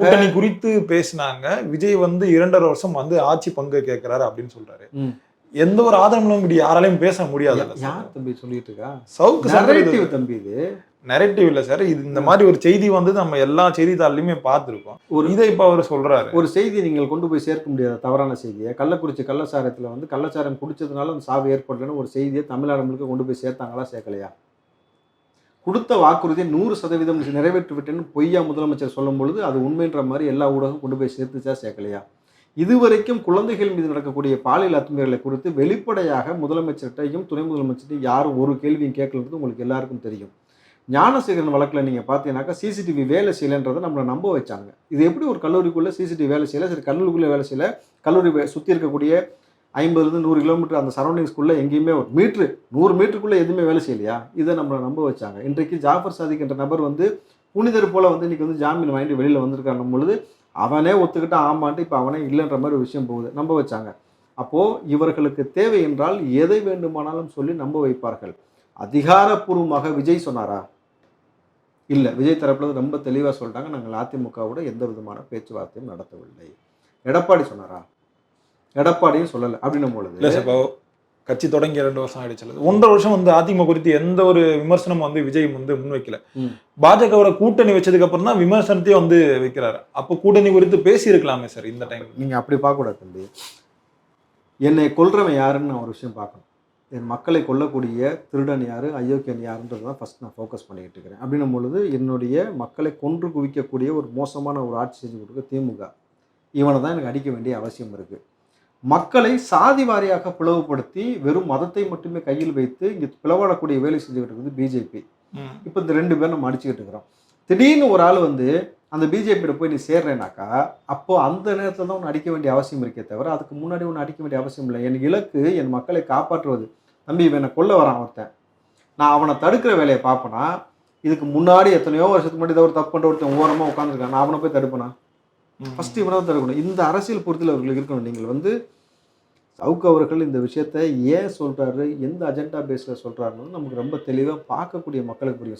கூட்டணி குறித்து பேசினாங்க. விஜய் வந்து இரண்டரை வருஷம் வந்து ஆட்சி பங்கு கேட்கிறாரு அப்படின்னு சொல்றாரு. எந்த ஒரு ஆதரவும் இப்படி யாராலையும் பேச முடியாது. யார் தம்பி சொல்லிட்டு இருக்கா? சவுக்கு நரேட்டிவ் தம்பி இது. நெரட்டிவ் இல்ல சார். இது இந்த மாதிரி ஒரு செய்தி வந்து நம்ம எல்லா செய்தித்தாள்லயுமே பார்த்திருக்கோம். ஒரு இதை இப்ப அவர் சொல்றாரு. ஒரு செய்தி நீங்கள் கொண்டு போய் சேர்க்க முடியாத தவறான செய்தியை கள்ளக்குறிச்சி கள்ளச்சாரத்தில் வந்து கள்ளச்சாரம் குடிச்சதுனால அந்த சாவு ஏற்படலன்னு ஒரு செய்தியை தமிழ்நாடு முழுக்க கொண்டு போய் சேர்த்தாங்களா சேர்க்கலையா? கொடுத்த வாக்குறுதியை நூறு சதவீதம் நிறைவேற்றி விட்டேன்னு பொய்யா முதலமைச்சர் சொல்லும் பொழுது அது உண்மைன்ற மாதிரி எல்லா ஊடகம் கொண்டு போய் சேர்த்துச்சா சேர்க்கலையா? இதுவரைக்கும் குழந்தைகள் மீது நடக்கக்கூடிய பாலியல் அத்துமீறலை குறித்து வெளிப்படையாக முதலமைச்சர்கிட்டையும் துணை முதலமைச்சர்கிட்டையும் யாரும் ஒரு கேள்வியும் கேட்கலன்றது உங்களுக்கு எல்லாருக்கும் தெரியும். ஞானசேகரன் வழக்கில் நீங்கள் பார்த்தீங்கன்னாக்கா சிசிடிவி வேலை செய்யலைன்றதை நம்மளை நம்ப வச்சாங்க. இது எப்படி ஒரு கல்லூரிக்குள்ளே சிசிடிவி வேலை செய்யலை? சரி கல்லூரிக்குள்ளே வேலை செய்யலை. கல்லூரி சுற்றி இருக்கக்கூடிய ஐம்பதுலேருந்து நூறு கிலோமீட்டர் அந்த சரௌண்டிங்ஸ்குள்ளே எங்கேயுமே ஒரு மீட்ரு நூறு மீட்டருக்குள்ளே எதுவுமே வேலை செய்யலையா? இதை நம்மளை நம்ப வச்சாங்க. இன்றைக்கு ஜாஃபர் சாதிக் என்ற நபர் வந்து புனிதர் போல் வந்து இன்றைக்கி வந்து ஜாமீன் வாங்கிட்டு வெளியில் வந்திருக்காங்க பொழுது அவனே ஒத்துக்கிட்டு ஆமான்ட்டு இப்போ அவனே இல்லைன்ற மாதிரி ஒரு விஷயம் போகுது. நம்ப வச்சாங்க. அப்போது இவர்களுக்கு தேவை என்றால் எதை வேண்டுமானாலும் சொல்லி நம்ப வைப்பார்கள். அதிகாரப்பூர்வமாக விஜய் சொன்னாரா? இல்லை விஜய் தரப்பில் ரொம்ப தெளிவாக சொல்லிட்டாங்க. நாங்கள் அதிமுகவோட எந்த விதமான பேச்சுவார்த்தையும் நடத்தவில்லை. எடப்பாடி சொன்னாரா? எடப்பாடியும் சொல்லலை அப்படின்னும் இல்ல பொழுது சார் இப்போ கட்சி தொடங்கி ரெண்டு வருஷம் ஆயிடுச்சு ஒன்றரை வருஷம் வந்து அதிமுக குறித்து எந்த ஒரு விமர்சனமும் வந்து விஜய் வந்து முன்வைக்கல. ம். பாஜகவோட கூட்டணி வச்சதுக்கு அப்புறம் தான் விமர்சனத்தையே வந்து வைக்கிறாரு. அப்போ கூட்டணி குறித்து பேசி இருக்கலாமே சார் இந்த டைம் நீங்கள் அப்படி பார்க்கக்கூடாது தம்பி. என்னை கொல்றவன் யாருன்னு நான் ஒரு விஷயம் பார்க்கணும். என் மக்களை கொல்லக்கூடிய திருடன் யார் அயோக்கியன் யாருன்றது தான் ஃபஸ்ட் நான் ஃபோக்கஸ் பண்ணிக்கிட்டு இருக்கிறேன். அப்படின்னும் பொழுது என்னுடைய மக்களை கொன்று குவிக்கக்கூடிய ஒரு மோசமான ஒரு ஆட்சி செஞ்சு கொடுக்க திமுக. இவனை தான் எனக்கு அடிக்க வேண்டிய அவசியம் இருக்குது மக்களை சாதி வாரியாக பிளவுபடுத்தி வெறும் மதத்தை மட்டுமே கையில் வைத்து இங்கே பிளவாடக்கூடிய வேலை செஞ்சுக்கிட்டு இருக்குது பிஜேபி இப்போ இந்த ரெண்டு பேரும் நம்ம அடிச்சுக்கிட்டு இருக்கிறோம். திடீர்னு ஒரு ஆள் வந்து அந்த பிஜேபியில போய் நீ சேர்றேனாக்கா அப்போ அந்த நேரத்தில் தான் உன்னை அடிக்க வேண்டிய அவசியம் இருக்கே தவிர அதுக்கு முன்னாடி ஒன்று அடிக்க வேண்டிய அவசியம் இல்லை. என் இலக்கு என் மக்களை காப்பாற்றுவது. தம்பி இவன் கொல்ல வரான் ஒருத்தன். நான் அவனை தடுக்கிற வேலையை பார்ப்பேனா இதுக்கு முன்னாடி எத்தனையோ வருஷத்துக்கு முன்னாடி ஏதோ ஒரு தப்பு பண்ணுற ஒருத்தன் ஓரமாக உட்காந்துருக்கான் நான் அவனை போய் தடுப்பேனா? ஃபர்ஸ்ட் இவனாக தான் இருக்கணும் இந்த அரசியல் பொறுத்தில் அவர்களுக்கு இருக்கணும். நீங்கள் வந்து சவுக்கு அவர்கள் இந்த விஷயத்தை ஏன் சொல்றாரு? எந்த அஜெண்டா பேஸில் சொல்றாருன்னு நமக்கு ரொம்ப தெளிவாக பார்க்கக்கூடிய மக்களுக்கு புரியும்